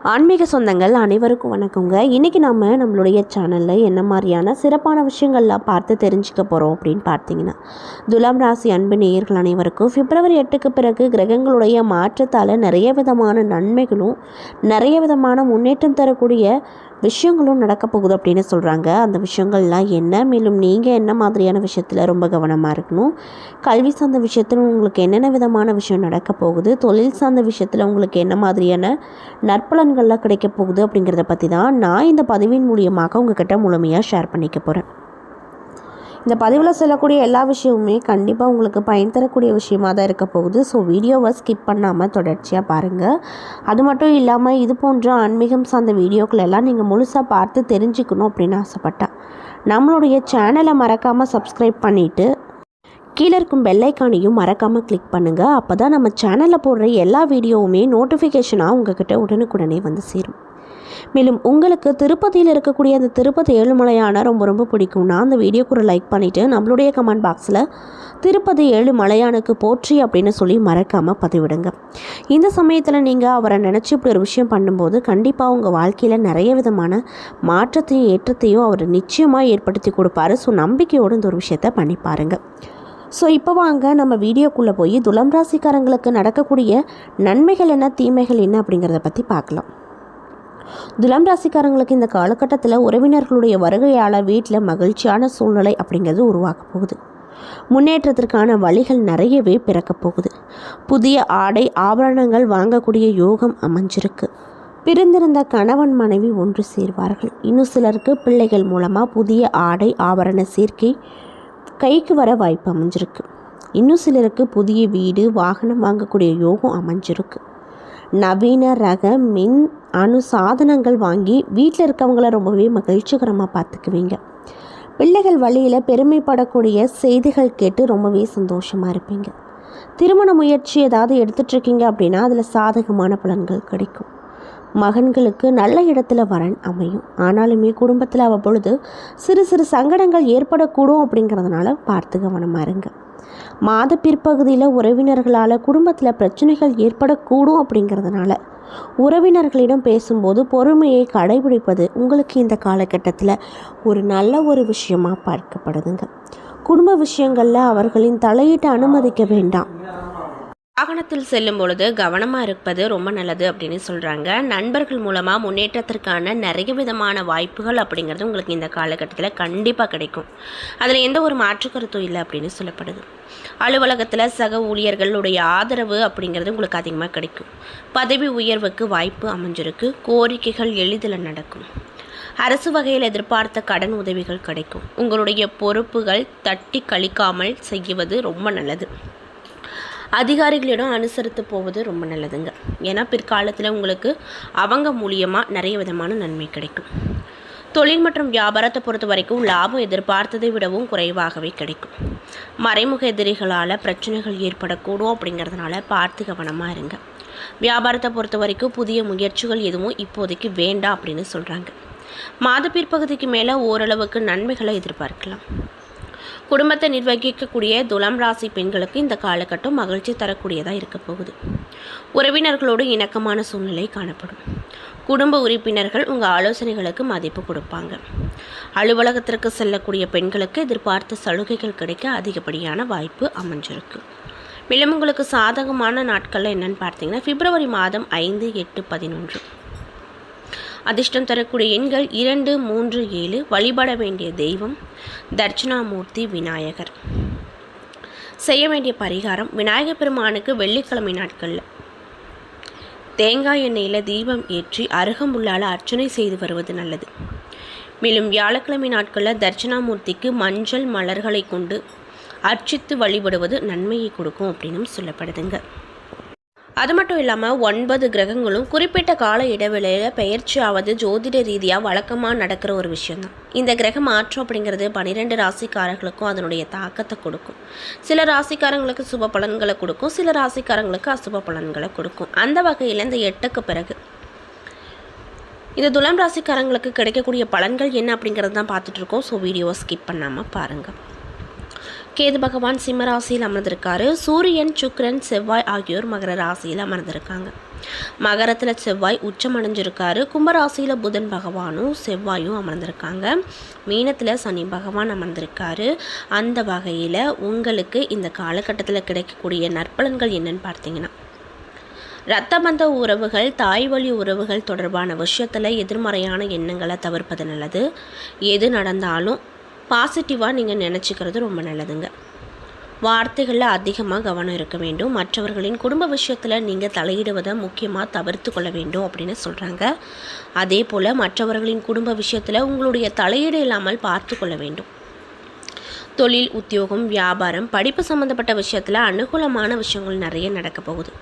ஆன்மீக சொந்தங்கள் அனைவருக்கும் வணக்கங்க. இன்றைக்கி நம்ம நம்மளுடைய சேனலில் என்ன மாதிரியான சிறப்பான விஷயங்கள்லாம் பார்த்து தெரிஞ்சுக்க போகிறோம் அப்படின்னு பார்த்தீங்கன்னா துலாம் ராசி அன்பு நேயர்கள் அனைவருக்கும் பிப்ரவரி எட்டுக்கு பிறகு கிரகங்களுடைய மாற்றத்தால் நிறைய விதமான நன்மைகளும் நிறைய விதமான முன்னேற்றம் தரக்கூடிய விஷயங்களும் நடக்க போகுது அப்படின்னு சொல்கிறாங்க அந்த விஷயங்கள்லாம் என்ன? மேலும் நீங்கள் என்ன மாதிரியான விஷயத்தில் ரொம்ப கவனமாக இருக்கணும்? கல்வி சார்ந்த விஷயத்தில் உங்களுக்கு என்னென்ன விதமான விஷயம் நடக்க போகுது? தொழில் சார்ந்த விஷயத்தில் உங்களுக்கு என்ன மாதிரியான நற்பலன்கள்லாம் கிடைக்க போகுது அப்படிங்கிறத பற்றி தான் நான் இந்த பதிவின் மூலியமாக உங்ககிட்ட முழுமையாக ஷேர் பண்ணிக்க போகிறேன் இந்த பதிவில் சொல்லக்கூடிய எல்லா விஷயமுமே கண்டிப்பாக உங்களுக்கு பயன் தரக்கூடிய விஷயமாக தான் இருக்க போகுது. ஸோ வீடியோவை ஸ்கிப் பண்ணாமல் தொடர்ச்சியாக பாருங்கள் அது மட்டும் இல்லாமல் இது போன்ற ஆன்மீகம் சார்ந்த வீடியோக்கள் எல்லாம் நீங்கள் முழுசாக பார்த்து தெரிஞ்சுக்கணும் அப்படின்னு ஆசைப்பட்டேன் நம்மளுடைய சேனலை மறக்காமல் சப்ஸ்கிரைப் பண்ணிவிட்டு கீழே இருக்கும் பெல்லைக்கானையும் மறக்காமல் கிளிக் பண்ணுங்கள் அப்போ தான் நம்ம சேனலில் போடுற எல்லா வீடியோவுமே நோட்டிஃபிகேஷனாக உங்ககிட்ட உடனுக்குடனே வந்து சேரும். மேலும் உங்களுக்கு திருப்பதியில் இருக்கக்கூடிய அந்த திருப்பதி ஏழுமலையான ரொம்ப ரொம்ப பிடிக்கும்னா அந்த வீடியோக்கு லைக் பண்ணிவிட்டு நம்மளுடைய கமெண்ட் பாக்ஸில் திருப்பதி ஏழுமலையானுக்கு போற்றி அப்படின்னு சொல்லி மறக்காமல் பதிவிடுங்க. இந்த சமயத்தில் நீங்கள் அவரை நினச்சி இப்படி ஒரு விஷயம் பண்ணும்போது கண்டிப்பாக உங்கள் வாழ்க்கையில் நிறைய விதமான மாற்றத்தையும் ஏற்றத்தையும் அவர் நிச்சயமாக ஏற்படுத்தி கொடுப்பாரு. ஸோ நம்பிக்கையோடு இந்த ஒரு விஷயத்தை பண்ணி பாருங்கள் ஸோ இப்போ வாங்க நம்ம வீடியோக்குள்ளே போய் துலம் ராசிக்காரங்களுக்கு நடக்கக்கூடிய நன்மைகள் என்ன தீமைகள் என்ன அப்படிங்கிறத பற்றி பார்க்கலாம். துலாம் ராசிக்காரங்களுக்கு இந்த காலகட்டத்தில் உறவினர்களுடைய வருகையால் வீட்டில் மகிழ்ச்சியான சூழ்நிலை அப்படிங்கிறது உருவாக்க போகுது. முன்னேற்றத்திற்கான வழிகள் நிறையவே பிறக்கப் போகுது. புதிய ஆடை ஆபரணங்கள் வாங்கக்கூடிய யோகம் அமைஞ்சிருக்கு. பிரிந்திருந்த கணவன் மனைவி ஒன்று சேர்வார்கள். இன்னும் சிலருக்கு பிள்ளைகள் மூலமாக புதிய ஆடை ஆபரண சேர்க்கை கைக்கு வர வாய்ப்பு அமைஞ்சிருக்கு. இன்னும் சிலருக்கு புதிய வீடு வாகனம் வாங்கக்கூடிய யோகம் அமைஞ்சிருக்கு. நவீன ரக மின் அணு சாதனங்கள் வாங்கி வீட்டில் இருக்கவங்கள ரொம்பவே மகிழ்ச்சிகரமாக பார்த்துக்குவீங்க பிள்ளைகள் வழியில் பெருமைப்படக்கூடிய செய்திகள் கேட்டு ரொம்பவே சந்தோஷமாக இருப்பீங்க. திருமண முயற்சி ஏதாவது எடுத்துட்ருக்கீங்க அப்படின்னா அதில் சாதகமான பலன்கள் கிடைக்கும். மகன்களுக்கு நல்ல இடத்துல வரன் அமையும். ஆனாலுமே குடும்பத்தில் அவ்வப்பொழுது சிறு சிறு சங்கடங்கள் ஏற்படக்கூடும் அப்படிங்கிறதுனால பார்த்து கவனமாக இருங்க. மாத பிற்பகுதியில் உறவினர்களால் குடும்பத்தில் பிரச்சனைகள் ஏற்படக்கூடும் அப்படிங்கிறதுனால உறவினர்களிடம் பேசும்போது பொறுமையை கடைபிடிப்பது உங்களுக்கு இந்த காலகட்டத்தில் ஒரு நல்ல ஒரு விஷயமாக பார்க்கப்படுதுங்க. குடும்ப விஷயங்களில் அவர்களின் தலையீட்டை அனுமதிக்க வேண்டாம். வாகனத்தில் செல்லும் பொழுது கவனமாக இருப்பது ரொம்ப நல்லது அப்படின்னு சொல்கிறாங்க நண்பர்கள் மூலமாக முன்னேற்றத்திற்கான நிறைய விதமான வாய்ப்புகள் அப்படிங்கிறது உங்களுக்கு இந்த காலகட்டத்தில் கண்டிப்பாக கிடைக்கும். அதில் எந்த ஒரு மாற்று கருத்தும் இல்லை அப்படின்னு சொல்லப்படுது. அலுவலகத்தில் சக ஊழியர்களுடைய ஆதரவு அப்படிங்கிறது உங்களுக்கு அதிகமாக கிடைக்கும். பதவி உயர்வுக்கு வாய்ப்பு அமைஞ்சிருக்கு. கோரிக்கைகள் எளிதில் நடக்கும். அரசு வகையில் எதிர்பார்த்த கடன் உதவிகள் கிடைக்கும். உங்களுடைய பொறுப்புகள் தட்டி கழிக்காமல் செய்வது ரொம்ப நல்லது. அதிகாரிகளிடம் அனுசரித்து போவது ரொம்ப நல்லதுங்க. ஏன்னா பிற்காலத்தில் உங்களுக்கு அவங்க மூலியமாக நிறைய விதமான நன்மை கிடைக்கும். தொழில் மற்றும் வியாபாரத்தை பொறுத்த வரைக்கும் லாபம் எதிர்பார்த்ததை விடவும் குறைவாகவே கிடைக்கும். மறைமுக எதிரிகளால் பிரச்சனைகள் ஏற்படக்கூடும் அப்படிங்கிறதுனால பார்த்து கவனமாக இருங்க. வியாபாரத்தை பொறுத்த வரைக்கும் புதிய முயற்சிகள் எதுவும் இப்போதைக்கு வேண்டாம் அப்படின்னு சொல்கிறாங்க மாத பிற்பகுதிக்கு மேலே ஓரளவுக்கு நன்மைகளை எதிர்பார்க்கலாம். குடும்பத்தை நிர்வகிக்கக்கூடிய துலாம் ராசி பெண்களுக்கு இந்த காலகட்டம் மகிழ்ச்சி தரக்கூடியதாக இருக்க போகுது. உறவினர்களோடு இணக்கமான சூழ்நிலை காணப்படும். குடும்ப உறுப்பினர்கள் உங்கள் ஆலோசனைகளுக்கு மதிப்பு கொடுப்பாங்க. அலுவலகத்திற்கு செல்லக்கூடிய பெண்களுக்கு எதிர்பார்த்த சலுகைகள் கிடைக்க அதிகப்படியான வாய்ப்பு அமைஞ்சிருக்கு. மேலும் உங்களுக்கு சாதகமான நாட்களில் என்னன்னு பார்த்தீங்கன்னா பிப்ரவரி மாதம் ஐந்து எட்டு பதினொன்று. அதிர்ஷ்டம் தரக்கூடிய எண்கள் இரண்டு மூன்று ஏழு. வழிபட வேண்டிய தெய்வம் தட்சிணாமூர்த்தி விநாயகர். செய்ய வேண்டிய பரிகாரம் விநாயகர் பெருமானுக்கு வெள்ளிக்கிழமை நாட்களில். தேங்காய் எண்ணெயில் தீபம் ஏற்றி அருகம்புல்லால் அர்ச்சனை செய்து வருவது நல்லது. மேலும் வியாழக்கிழமை நாட்களில் தட்சிணாமூர்த்திக்கு மஞ்சள் மலர்களை கொண்டு அர்ச்சித்து வழிபடுவது நன்மையை கொடுக்கும் அப்படின்னும் சொல்லப்படுதுங்க. அது மட்டும் இல்லாமல் ஒன்பது கிரகங்களும் குறிப்பிட்ட கால இடைவெளியில் பெயர்ச்சியாவது ஜோதிட ரீதியாக வழக்கமாக நடக்கிற ஒரு விஷயந்தான் இந்த கிரக மாற்றம் அப்படிங்கிறது பன்னிரெண்டு ராசிக்காரர்களுக்கும் அதனுடைய தாக்கத்தை கொடுக்கும். சில ராசிக்காரங்களுக்கு சுப பலன்களை கொடுக்கும் சில ராசிக்காரங்களுக்கு அசுப பலன்களை கொடுக்கும். அந்த வகையில் இந்த எட்டுக்கு பிறகு. இந்த துலாம் ராசிக்காரங்களுக்கு கிடைக்கக்கூடிய பலன்கள் என்ன அப்படிங்கிறது தான் பார்த்துட்ருக்கோம் ஸோ வீடியோவை ஸ்கிப் பண்ணாமல் பாருங்கள் கேது பகவான் சிம்ம ராசியில் அமர்ந்திருக்காரு. சூரியன் சுக்ரன் செவ்வாய் ஆகியோர் மகர ராசியில் அமர்ந்திருக்காங்க. மகரத்தில் செவ்வாய் உச்சம் அடைஞ்சிருக்காரு. கும்பராசியில் புதன் பகவானும் செவ்வாயும் அமர்ந்திருக்காங்க. மீனத்தில் சனி பகவான் அமர்ந்திருக்காரு. அந்த வகையில் உங்களுக்கு இந்த காலகட்டத்தில் கிடைக்கக்கூடிய நற்பலன்கள் என்னன்னு பார்த்தீங்கன்னா இரத்த பந்த உறவுகள் தாய் வழி உறவுகள் தொடர்பான விஷயத்தில் எதிர்மறையான எண்ணங்களை தவிர்ப்பது நல்லது. எது நடந்தாலும் பாசிட்டிவாக நீங்கள் நினச்சிக்கிறது ரொம்ப நல்லதுங்க. வார்த்தைகளில் அதிகமாக கவனம் இருக்க வேண்டும். மற்றவர்களின் குடும்ப விஷயத்தில் நீங்கள் தலையிடுவதை முக்கியமாக தவிர்த்து கொள்ள வேண்டும் அப்படின்னு சொல்கிறாங்க அதே போல் மற்றவர்களின் குடும்ப விஷயத்தில் உங்களுடைய தலையீடு இல்லாமல் பார்த்து கொள்ள வேண்டும். தொழில் உத்தியோகம் வியாபாரம் படிப்பு சம்மந்தப்பட்ட விஷயத்தில் அனுகூலமான விஷயங்கள் நிறைய நடக்க போகுது.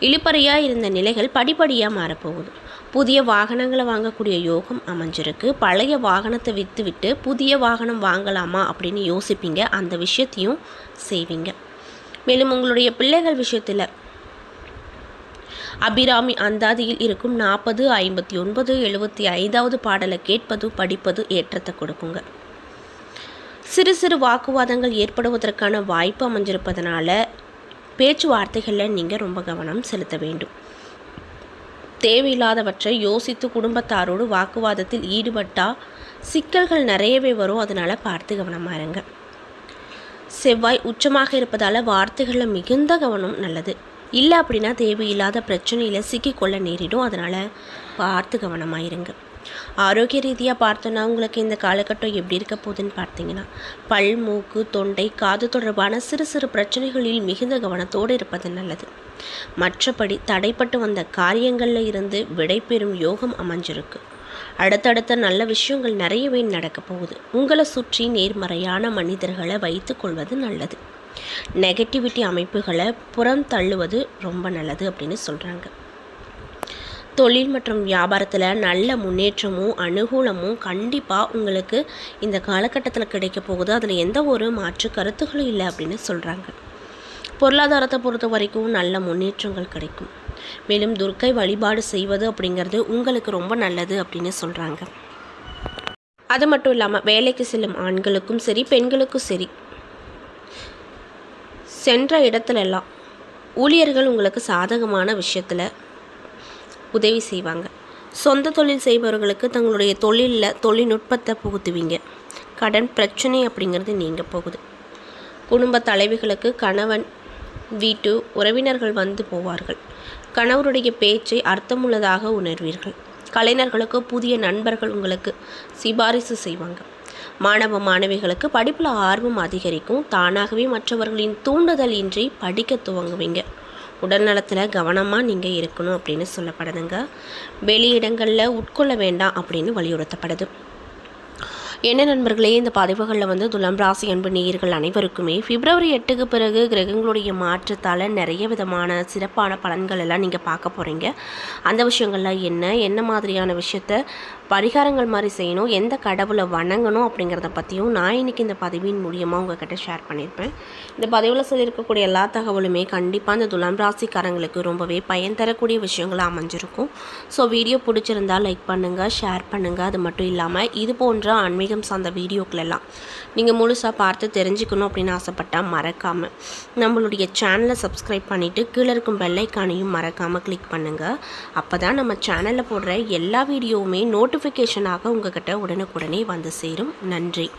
இழுப்பறையாக இருந்த நிலைகள் படிப்படியாக மாறப்போகுது புதிய வாகனங்களை வாங்கக்கூடிய யோகம் அமைஞ்சிருக்கு. பழைய வாகனத்தை விற்று விட்டு புதிய வாகனம் வாங்கலாமா அப்படின்னு யோசிப்பீங்க. அந்த விஷயத்தையும் செய்வீங்க. மேலும் உங்களுடைய பிள்ளைகள் விஷயத்தில் அபிராமி அந்தாதியில் இருக்கும் நாற்பது ஐம்பத்தி ஒன்பது எழுபத்தி ஐந்தாவது பாடலை கேட்பது படிப்பது ஏற்றத்தை கொடுக்குங்க. சிறு சிறு வாக்குவாதங்கள் ஏற்படுவதற்கான வாய்ப்பு அமைஞ்சிருப்பதனால பேச்சுவார்த்தைகளில் நீங்கள் ரொம்ப கவனம் செலுத்த வேண்டும். தேவையில்லாதவற்றை யோசித்து குடும்பத்தாரோடு வாக்குவாதத்தில் ஈடுபட்டால் சிக்கல்கள் நிறையவே வரும். அதனால் பார்த்து கவனமாக இருங்க. செவ்வாய் உச்சமாக இருப்பதால் வார்த்தைகளில் மிகுந்த கவனம் நல்லது. இல்லை அப்படின்னா தேவையில்லாத பிரச்சனையில் சிக்கிக்கொள்ள நேரிடும். அதனால் பார்த்து கவனமாக இருங்க. ஆரோக்கிய ரீதியாக பார்த்தோன்னா உங்களுக்கு இந்த காலகட்டம் எப்படி இருக்க போகுதுன்னு பார்த்தீங்கன்னா பல் மூக்கு தொண்டை காது தொடர்பான சிறு சிறு பிரச்சனைகளில் மிகுந்த கவனத்தோடு இருப்பது நல்லது. மற்றபடி தடைப்பட்டு வந்த காரியங்களில் இருந்து விடைபெறும் யோகம் அமைஞ்சிருக்கு. அடுத்தடுத்த நல்ல விஷயங்கள் நிறையவே நடக்க போகுது. உங்களை சுற்றி நேர்மறையான மனிதர்களை வைத்து கொள்வது நல்லது. நெகட்டிவிட்டி அமைப்புகளை புறம் தள்ளுவது ரொம்ப நல்லது அப்படின்னு சொல்கிறாங்க தொழில் மற்றும் வியாபாரத்தில் நல்ல முன்னேற்றமும் அனுகூலமும் கண்டிப்பாக உங்களுக்கு இந்த காலகட்டத்தில் கிடைக்க போகுது. அதில் எந்த ஒரு மாற்று கருத்துகளும் இல்லை அப்படின்னு சொல்கிறாங்க பொருளாதாரத்தை பொறுத்த வரைக்கும் நல்ல முன்னேற்றங்கள் கிடைக்கும். மேலும் துர்க்கை வழிபாடு செய்வது அப்படிங்கிறது உங்களுக்கு ரொம்ப நல்லது அப்படின்னு சொல்கிறாங்க அது மட்டும் இல்லாமல் வேலைக்கு செல்லும் ஆண்களுக்கும் சரி பெண்களுக்கும் சரி சென்ற இடத்துலெல்லாம் ஊழியர்கள் உங்களுக்கு சாதகமான விஷயத்தில் உதவி செய்வாங்க. சொந்த தொழில் செய்பவர்களுக்கு தங்களுடைய தொழிலில் தொழில்நுட்பத்தை புகுத்துவீங்க. கடன் பிரச்சனை அப்படிங்கிறது நீங்கள் போகுது. குடும்ப தலைவிகளுக்கு கணவன் வீட்டு உறவினர்கள் வந்து போவார்கள். கணவருடைய பேச்சை அர்த்தமுள்ளதாக உணர்வீர்கள். கலைஞர்களுக்கு புதிய நண்பர்கள் உங்களுக்கு சிபாரிசு செய்வாங்க. மாணவ மாணவிகளுக்கு படிப்பில் ஆர்வம் அதிகரிக்கும். தானாகவே மற்றவர்களின் தூண்டுதல் இன்றி படிக்க துவங்குவீங்க. உடல்நலத்தில் கவனமாக நீங்கள் இருக்கணும் அப்படின்னு சொல்லப்படுதுங்க. வெளியிடங்களில் உட்கொள்ள வேண்டாம் அப்படின்னு வலியுறுத்தப்படுது. என்ன நண்பர்களே இந்த பதிவுகளில் வந்து துலாம் ராசி அன்பு நேயர்கள் அனைவருக்குமே பிப்ரவரி எட்டுக்கு பிறகு கிரகங்களுடைய மாற்றத்தால் நிறைய விதமான சிறப்பான பலன்கள் எல்லாம் நீங்கள் பார்க்க போகிறீங்க அந்த விஷயங்கள்லாம் என்ன என்ன மாதிரியான விஷயத்த பரிகாரங்கள் மாதிரி செய்யணும் எந்த கடவுளை வணங்கணும் அப்படிங்கிறத பற்றியும் நான் இன்றைக்கி இந்த பதிவின் மூலியமாக உங்ககிட்ட ஷேர் பண்ணியிருப்பேன் இந்த பதிவில் சொல்லியிருக்கக்கூடிய எல்லா தகவலுமே கண்டிப்பாக இந்த துலாம் ராசிக்காரங்களுக்கு ரொம்பவே பயன் தரக்கூடிய விஷயங்களாக அமைஞ்சிருக்கும். ஸோ வீடியோ பிடிச்சிருந்தால் லைக் பண்ணுங்கள் ஷேர் பண்ணுங்கள் அது மட்டும் இல்லாமல் இது போன்ற ஆன்மீகம் சார்ந்த வீடியோக்களெல்லாம் நீங்கள் முழுசாக பார்த்து தெரிஞ்சுக்கணும் அப்படின்னு ஆசைப்பட்டால் மறக்காமல் நம்மளுடைய சேனலை சப்ஸ்கிரைப் பண்ணிவிட்டு கீழே இருக்கும் பெல்லைக்கானையும் மறக்காமல் கிளிக் பண்ணுங்கள் அப்போ தான் நம்ம சேனலில் போடுற எல்லா வீடியோவுமே நோட்டு நோட்டிஃபிகேஷனாக உங்ககிட்ட உடனுக்குடனே வந்து சேரும். நன்றி.